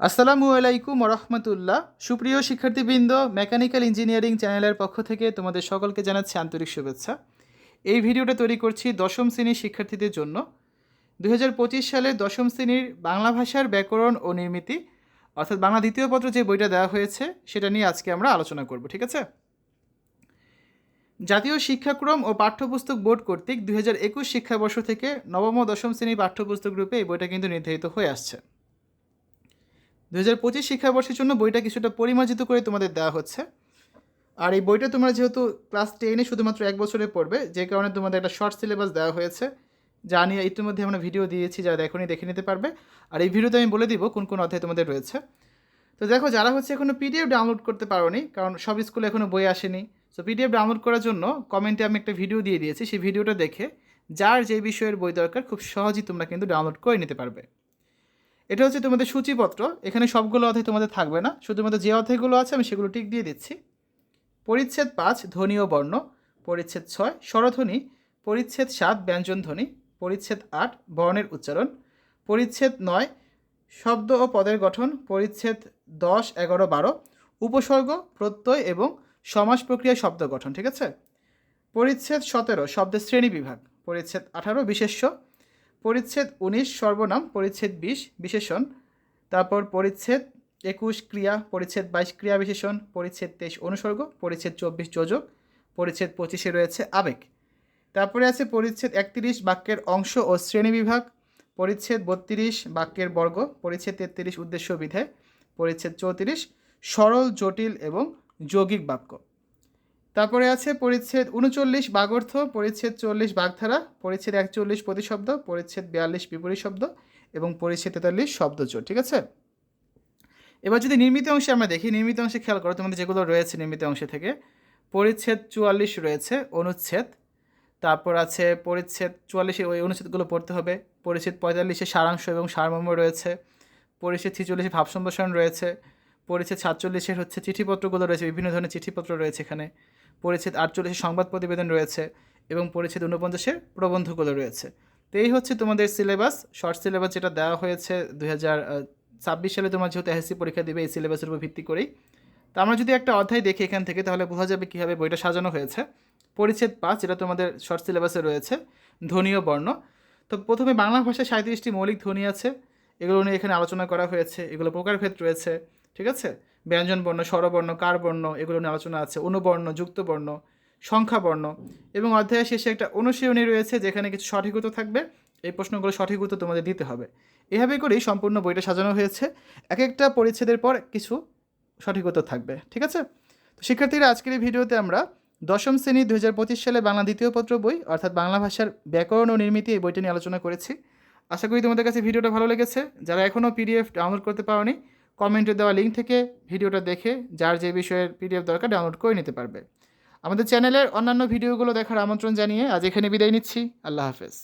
আসসালামু আলাইকুম রহমতুল্লাহ সুপ্রিয় শিক্ষার্থীবৃন্দ, মেকানিক্যাল ইঞ্জিনিয়ারিং চ্যানেলের পক্ষ থেকে তোমাদের সকলকে জানাচ্ছি আন্তরিক শুভেচ্ছা। এই ভিডিওটা তৈরি করছি দশম শ্রেণির শিক্ষার্থীদের জন্য। দু হাজার পঁচিশ সালে দশম শ্রেণির বাংলা ভাষার ব্যাকরণ ও নির্মিতি, অর্থাৎ বাংলা দ্বিতীয় পত্র যে বইটা দেওয়া হয়েছে, সেটা নিয়ে আজকে আমরা আলোচনা করব, ঠিক আছে? জাতীয় শিক্ষাক্রম ও পাঠ্যপুস্তক বোর্ড কর্তৃক দু হাজার একুশ শিক্ষাবর্ষ থেকে নবম ও দশম শ্রেণির পাঠ্যপুস্তক রূপে এই বইটা কিন্তু নির্ধারিত হয়ে আসছে। দু হাজার পঁচিশ শিক্ষাবর্ষের জন্য বইটা কিছুটা পরিমার্জিত করে তোমাদের দেওয়া হচ্ছে। আর এই বইটা তোমরা যেহেতু ক্লাস টেনে শুধুমাত্র এক বছরে পড়বে, যে কারণে তোমাদের একটা শর্ট সিলেবাস দেওয়া হয়েছে, যা নিয়ে ইতিমধ্যে আমরা ভিডিও দিয়েছি, যারা দেখোনি দেখে নিতে পারবে। আর এই ভিডিওতে আমি বলে দিব কোন কোন অধ্যায় তোমাদের রয়েছে। তো দেখো, যারা হচ্ছে এখনও পিডিএফ ডাউনলোড করতে পারোনি, কারণ সব স্কুলে এখনও বই আসেনি সো পিডিএফ ডাউনলোড করার জন্য কমেন্টে আমি একটা ভিডিও দিয়ে দিয়েছি, সেই ভিডিওটা দেখে যার যে বিষয়ের বই দরকার, খুব সহজেই তোমরা কিন্তু ডাউনলোড করে নিতে পারবে। এটা হচ্ছে তোমাদের সূচিপত্র। এখানে সবগুলো অধ্যায় তোমাদের থাকবে না। শুধুমাত্র যে অধ্যায়গুলো আছে, আমি সেগুলো টিক দিয়ে দিচ্ছি। পরিচ্ছেদ পাঁচ, ধ্বনি ও বর্ণ। পরিচ্ছেদ ছয়, স্বরধ্বনি। পরিচ্ছেদ সাত ব্যঞ্জনধ্বনি পরিচ্ছেদ আট, বর্ণের উচ্চারণ। পরিচ্ছেদ নয়, শব্দ ও পদের গঠন। পরিচ্ছেদ দশ, এগারো, বারো। উপসর্গ, প্রত্যয় এবং সমাজ প্রক্রিয়া শব্দ গঠন, ঠিক আছে? পরিচ্ছেদ সতেরো, শব্দের শ্রেণি বিভাগ। পরিচ্ছেদ আঠারো, বিশেষ্য। পরিচ্ছেদ উনিশ সর্বনাম, পরিচ্ছেদ বিশ বিশেষণ। তারপর পরিচ্ছেদ একুশ ক্রিয়া, পরিচ্ছেদ বাইশ ক্রিয়া বিশেষণ, পরিচ্ছেদ তেইশ অনুসর্গ, পরিচ্ছেদ চব্বিশ যোজক, পরিচ্ছেদ পঁচিশে রয়েছে আবেগ। তারপরে আছে পরিচ্ছেদ একত্রিশ বাক্যের অংশ ও শ্রেণি বিভাগ, পরিচ্ছেদ বত্রিশ বাক্যের বর্গ, পরিচ্ছেদ তেত্রিশ উদ্দেশ্য বিধে, পরিচ্ছেদ চৌত্রিশ সরল, জটিল এবং যৌগিক বাক্য। তারপরে আছে পরিচ্ছেদ উনচল্লিশ বাগর্থ, পরিচ্ছেদ চল্লিশ বাগধারা, পরিচ্ছেদ একচল্লিশ প্রতিশব্দ, পরিচ্ছেদ বিয়াল্লিশ বিপরীত শব্দ এবং পরিচ্ছেদ তেতাল্লিশ শব্দজোট ঠিক আছে? এবার যদি নির্মিত অংশে আমরা দেখি, নির্মিত অংশে খেয়াল করো, তোমাদের যেগুলো রয়েছে নির্মিত অংশে থেকে, পরিচ্ছেদ চুয়াল্লিশ রয়েছে, অনুচ্ছেদ, তারপর আছে পরিচ্ছেদ চুয়াল্লিশে ওই অনুচ্ছেদগুলো পড়তে হবে, পরিচ্ছেদ পঁয়তাল্লিশে সারাংশ এবং সারমর্ম রয়েছে, পরিচ্ছেদ ছিচল্লিশে ভাব সম্প্রসারণ রয়েছে, পরিচ্ছেদ সাতচল্লিশের হচ্ছে চিঠিপত্রগুলো রয়েছে, বিভিন্ন ধরনের চিঠিপত্র রয়েছে এখানে পরিচ্ছেদ আটচল্লিশের সংবাদ প্রতিবেদন রয়েছে এবং পরিচ্ছেদ ঊনপঞ্চাশের প্রবন্ধগুলো রয়েছে। তো এই হচ্ছে তোমাদের সিলেবাস। শর্ট সিলেবাস যেটা দেওয়া হয়েছে দুই হাজার ছাব্বিশ সালে তোমার যেহেতু এসএসসি পরীক্ষা দেবে, এই সিলেবাসের উপর ভিত্তি করেই। তো আমরা যদি একটা অধ্যায় দেখি এখান থেকে, তাহলে বোঝা যাবে কীভাবে বইটা সাজানো হয়েছে। পরিচ্ছেদ পাঁচ, যেটা তোমাদের শর্ট সিলেবাসে রয়েছে ধ্বনীয় বর্ণ। তো প্রথমে বাংলা ভাষায় সাঁত্রিশটি মৌলিক ধ্বনি আছে। এগুলো নিয়ে এখানে আলোচনা করা হয়েছে, এগুলো প্রকারভেদ রয়েছে, ঠিক আছে? ব্যঞ্জন বর্ণ স্বরবর্ণ কার বর্ণ এগুলো নিয়ে আলোচনা আছে। অনুবর্ণ যুক্ত বর্ণ সংখ্যা বর্ণ এবং অধ্যায়ের শেষে একটা অনুশীলনী রয়েছে যেখানে কিছু সঠিক উত্তর থাকবে। এই প্রশ্নগুলো সঠিক উত্তর তোমাদের দিতে হবে। এভাবে করেই সম্পূর্ণ বইটা সাজানো হয়েছে। এক একটা পরিচ্ছেদের পর কিছু সঠিক উত্তর থাকবে, ঠিক আছে? তো শিক্ষার্থীরা, আজকের এই ভিডিওতে আমরা দশম শ্রেণি দু হাজার পঁচিশ সালে বাংলা দ্বিতীয় পত্র বই অর্থাৎ বাংলা ভাষার ব্যাকরণ ও নির্মিতি এই বইটা নিয়ে আলোচনা করেছি। আশা করি তোমাদের কাছে ভিডিওটা ভালো লেগেছে। যারা এখনও পিডিএফ ডাউনলোড করতে পারোনি কমেন্টে দেওয়া লিঙ্ক থেকে ভিডিওটা দেখে যার যে বিষয়ের পিডিএফ দরকার ডাউনলোড করে নিতে পারবে। আমাদের চ্যানেলের অন্যান্য ভিডিওগুলো দেখার আমন্ত্রণ জানিয়ে আজ এখানে বিদায় নিচ্ছি। আল্লাহ হাফেজ।